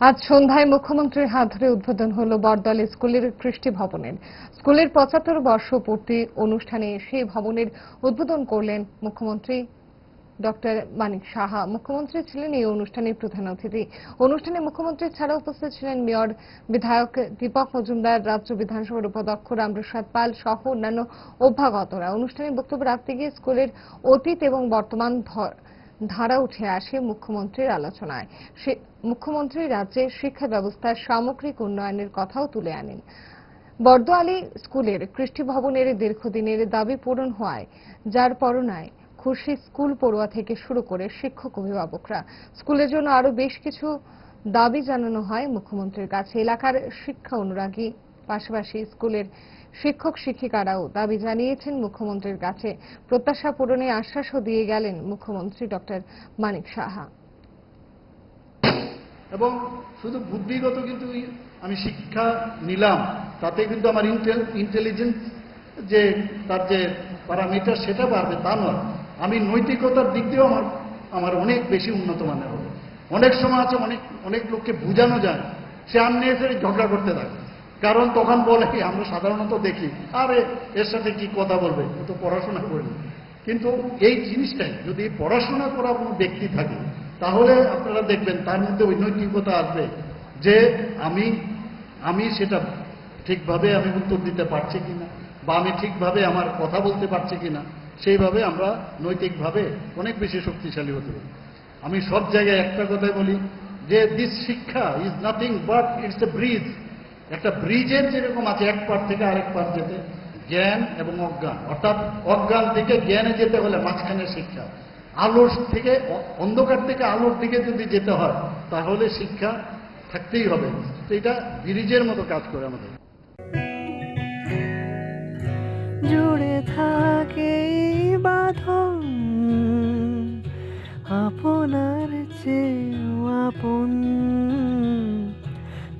আজ সন্ধ্যায় মুখ্যমন্ত্রীর হাত ধরে উদ্বোধন হল বরদল স্কুলের কৃষ্টি ভবনের। স্কুলের পঁচাত্তর বর্ষ পূর্তি অনুষ্ঠানে সেই ভবনের উদ্বোধন করলেন মুখ্যমন্ত্রী ডক্টর মানিক সাহা। মুখ্যমন্ত্রী ছিলেন এই অনুষ্ঠানের প্রধান অতিথি। অনুষ্ঠানে মুখ্যমন্ত্রী ছাড়া উপস্থিত ছিলেন মেয়র, বিধায়ক দীপক মজুমদার, রাজ্য বিধানসভার উপাধ্যক্ষ রামপ্রসাদ পাল সহ অন্যান্য অভ্যাগতরা। অনুষ্ঠানে বক্তব্য রাখতে গিয়ে স্কুলের অতীত এবং বর্তমান ধারা উঠে আসে মুখ্যমন্ত্রীর আলোচনায়। মুখ্যমন্ত্রী রাজ্যের শিক্ষা ব্যবস্থার সামগ্রিক উন্নয়নের কথাও তুলে আনেন। বর্দোয়ালি স্কুলের কৃষ্টি ভবনের দীর্ঘদিনের দাবি পূরণ হওয়ায়, যার পরনায় খুশি স্কুল পড়ুয়া থেকে শুরু করে শিক্ষক অভিভাবকরা। স্কুলের জন্য আরও বেশ কিছু দাবি জানানো হয় মুখ্যমন্ত্রীর কাছে। এলাকার শিক্ষা অনুরাগী পাশাপাশি স্কুলের শিক্ষক শিক্ষিকারাও দাবি জানিয়েছেন মুখ্যমন্ত্রীর কাছে। প্রত্যাশা পূরণে আশ্বাসও দিয়ে গেলেন মুখ্যমন্ত্রী ডক্টর মানিক সাহা। এবং শুধু বুদ্ধিগত কিন্তু আমি শিক্ষা নিলাম, তাতে কিন্তু আমার ইন্টেলিজেন্স যে তার যে প্যারামিটার সেটা বাড়বে তা নয়। আমি নৈতিকতার দিক দিয়েও আমার আমার অনেক বেশি উন্নত মানের হবে। অনেক সময় আছে অনেক অনেক লোককে বোঝানো যায়, সে এসে ঝগড়া করতে থাকে। কারণ তখন বলে, আমরা সাধারণত দেখি, আরে, এর সাথে কি কথা বলবে? তো পড়াশোনা করিনি। কিন্তু এই জিনিসটাই, যদি পড়াশোনা করা কোনো ব্যক্তি থাকে, তাহলে আপনারা দেখবেন তার মধ্যে ওই নৈতিকতা আসবে যে আমি আমি সেটা ঠিকভাবে আমি উত্তর দিতে পারছি কিনা, বা আমি ঠিকভাবে আমার কথা বলতে পারছি কিনা, সেইভাবে আমরা নৈতিকভাবে অনেক বেশি শক্তিশালী হতে পারি। আমি সব জায়গায় একটা কথাই বলি, যে দিস শিক্ষা is nothing but it's a bridge একটা ব্রিজের যেরকম আছে, এক পার থেকে আরেক পার যেতে জ্ঞান এবং অজ্ঞান। অর্থাৎ অজ্ঞান থেকে জ্ঞানে যেতে হলে মাঝখানে শিক্ষা। আলোর থেকে, অন্ধকার থেকে আলোর দিকে যদি যেতে হয়, তাহলে শিক্ষা থাকতেই হবে। তো এটা ব্রিজের মতো কাজ করে আমাদের। জুড়ে থাকে আপনার চেয়েও আপন